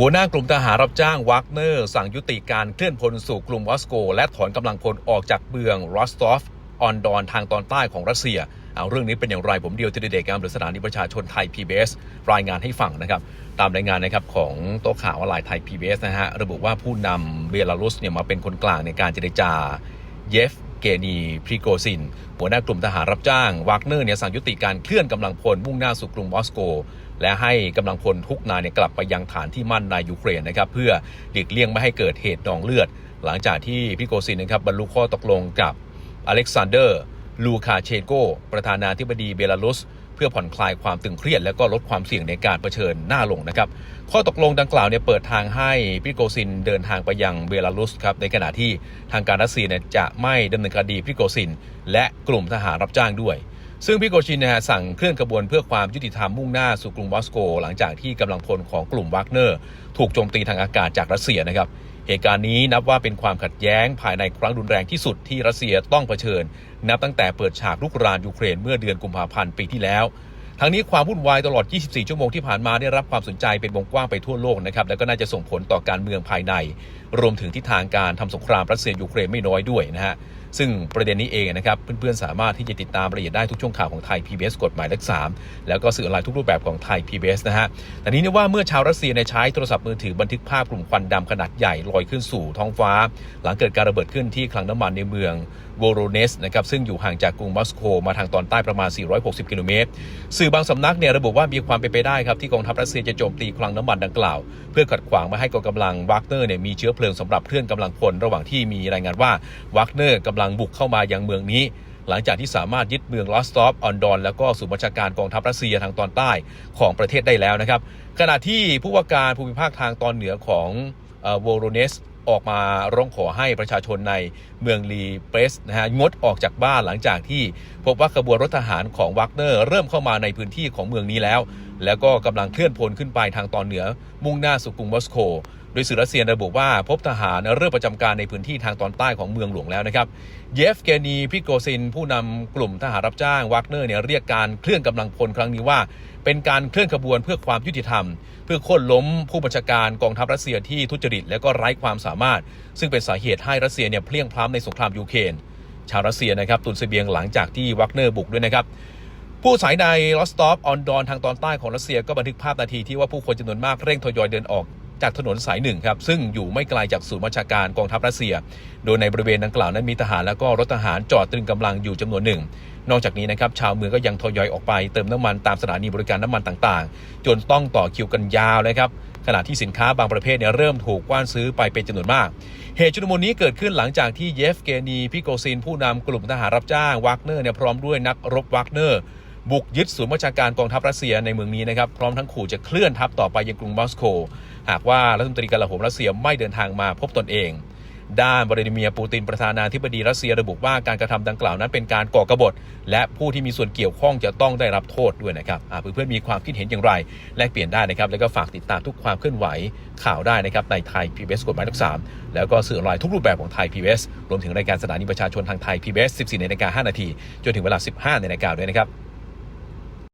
หัวหน้ากลุ่มทหารรับจ้างวักเนอร์ สั่งยุติการเคลื่อนพลสู่กลุ่มวอสโก และถอนกำลังพลออกจากเมืองรอสตอฟออนดอนทางตอนใต้ของรัสเซียเอาเรื่องนี้เป็นอย่างไรผมเดียวทีเด็กงามหรือสถานีประชาชนไทย PBS รายงานให้ฟังนะครับ ตามรายงานนะครับของโต๊ะข่าวออนไลน์ไทย PBS นะฮะระบุว่าผู้นำเบลารุสเนี่ยมาเป็นคนกลางในการเจรจาเยฟ เกนีพริโกซิน หัวหน้ากลุ่มทหารรับจ้างวากเนอร์เนี่ยสั่งยุติการเคลื่อนกำลังพลมุ่งหน้าสู่กรุงมอสโก และให้กำลังพลทุกนายเนี่ยกลับไปยังฐานที่มั่นในยูเครนนะครับเพื่อหลีกเลี่ยงไม่ให้เกิดเหตุนองเลือด หลังจากที่พริโกซินนะครับบรรลุข้อตกลงกับอเล็กซานเดอร์ลูคาเชนโกประธานาธิบดีเบลารุส เพื่อผ่อนคลายความตึงเครียด และก็ลดความเสี่ยงในการเผชิญหน้าลงนะครับข้อตกลงดังกล่าวเนี่ยเปิดทางให้พิโกซินเดินทางไปยังเบลารุสครับในขณะที่ทางการรัสเซียเนี่ยจะไม่ดำเนินคดีพิโกซิน และกลุ่มทหารรับจ้างด้วยซึ่งพิโกชินนะฮะสั่งเคลื่อนขบวนเพื่อความยุติธรรมมุ่งหน้าสู่กรุงมอสโก หลังจากที่กำลังพลของกลุ่มวากเนอร์ ถูกโจมตีทางอากาศจากรัสเซียนะครับ เหตุการณ์นี้นับว่าเป็นความขัดแย้งภายในครั้งรุนแรงที่สุดที่รัสเซียต้องเผชิญ นับตั้งแต่เปิดฉากลุกรานยูเครนเมื่อเดือนกุมภาพันธ์ปีที่แล้วทั้งนี้ความวุ่นวายตลอด 24 ชั่วโมงที่ผ่านมาได้รับความสนใจเป็นวงกว้างไปทั่วโลกนะครับ และก็น่าจะส่งผลต่อการเมืองภายใน รวมถึงทิศทางการทำสงครามรัสเซียยูเครนไม่น้อยด้วยนะฮะ ซึ่งประเด็นนี้เองนะครับเพื่อนๆสามารถที่จะติดตามรายละเอียดได้ทุกช่วงข่าวของไทย PBS กฎหมายเลข3แล้วก็สื่อออนไลน์ทุกรูปแบบของไทย PBS นะฮะแต่นี้เนี่ยว่าเมื่อชาวรัสเซียในใช้โทรศัพท์มือถือบันทึกภาพกลุ่มควันดำขนาดใหญ่ลอยขึ้นสู่ท้องฟ้า หลังเกิดการระเบิดขึ้นที่คลังน้ำมันในเมืองโวโรเนสนะครับซึ่งอยู่ห่างจากกรุงมอสโกมาทางตอนใต้ประมาณ 460 กิโลเมตร สื่อบางสำนักเนี่ยระบุว่ามีความเป็นไปได้ครับที่กองทัพรัสเซียจะโจมตีคลังน้ำมันดังกล่าว เพื่อขัดขวางไม่ให้กองกำลังวากเนอร์เนี่ยมีเชื้อเพลิงสำหรับเคลื่อนกำลังพลระหว่างที่มีรายงานว่าวากเนอร์กำลังบุกเข้ามายังเมืองนี้ หลังจากที่สามารถยึดเมืองลอสตอฟออนดอนแล้วก็ศูนย์บัญชาการกองทัพรัสเซียทางตอนใต้ของประเทศได้แล้วนะครับ ขณะที่ผู้ว่าการภูมิภาคทางตอนเหนือของโวโรเนสออกมาร้องขอให้ประชาชนในเมืองลีเปรสนะฮะงดออกจากบ้านหลังจากที่พบว่าขบวนรถทหารของวักเนอร์เริ่มเข้ามาในพื้นที่ของเมืองนี้แล้ว แล้วก็กำลังเคลื่อนพลขึ้นไปทางตอนเหนือ มุ่งหน้าสู่กรุงมอสโก โดยสื่อรัสเซียระบุว่าพบทหารเริ่มประจำการในพื้นที่ทางตอนใต้ของเมืองหลวงแล้วนะครับ เยฟเกนีพิโกซิน ผู้นำกลุ่มทหารรับจ้างวักเนอร์เนี่ยเรียกการเคลื่อนกำลังพลครั้งนี้ว่า เป็นการเคลื่อนขบวนเพื่อความยุติธรรม เพื่อโค่นล้มผู้บัญชาการกองทัพรัสเซียที่ทุจริตและก็ไร้ความสามารถ ซึ่งเป็นสาเหตุให้รัสเซียเนี่ยเพลียงพล้ำในสงครามยูเครนชาวรัสเซียนะครับตุนเสบียงหลังจากที่วักเนอร์บุกด้วยนะครับ ผู้สายในลอสตอฟออนดอนทางตอนใต้ของรัสเซียก็บันทึกภาพนาทีที่ว่าผู้คนจำนวนมากเร่งทยอยเดินออกจากถนนสายหนึ่งครับ ซึ่งอยู่ไม่ไกลจากศูนย์บัญชาการกองทัพรัสเซีย โดยในบริเวณดังกล่าวนั้นมีทหารแล้วก็รถทหารจอดตรึงกำลังอยู่จำนวนหนึ่ง นอกจากนี้นะครับชาวเมืองก็ยังทยอยออกไปเติมน้ำมันตามสถานีบริการน้ำมันต่างๆ จนต้องต่อคิวกันยาวเลยครับขณะที่สินค้าบางประเภทเนี่ยเริ่มถูกกว้านซื้อไปเป็นจำนวนมาก เหตุชุลมุนนี้เกิดขึ้นหลังจากที่เยฟเกนีพิโกซินผู้นำกลุ่มทหารรับจ้างวักเนอร์เนี่ยพร้อมด้วยนักรบวักเนอร์ บุกยึดศูนย์บัญชาการกองทัพรัสเซียในเมืองนี้นะครับพร้อมทั้งขู่จะเคลื่อนทัพต่อไปยังกรุงมอสโก หากว่ารัฐมนตรีกลาโหมรัสเซียไม่เดินทางมาพบตนเองด้านวลาดิเมียร์ปูตินประธานาธิบดีรัสเซียระบุว่าการกระทำดังกล่าวนั้นเป็นการก่อกบฏ และผู้ที่มีส่วนเกี่ยวข้องจะต้องได้รับโทษด้วยนะครับอาเพื่อนๆมีความคิดเห็นอย่างไร แลกเปลี่ยนได้นะครับ แล้วก็ฝากติดตามทุกความเคลื่อนไหวข่าวได้นะครับในไทย PBS กฎหมายเลข3แล้วก็สื่อออนไลน์ทุกรูปแบบของไทย PBS รวมถึงรายการสถานีประชาชนทางไทย PBS 14นาฬิกา5นาทีจนถึงเวลา 15นาฬิกาด้วยนะครับ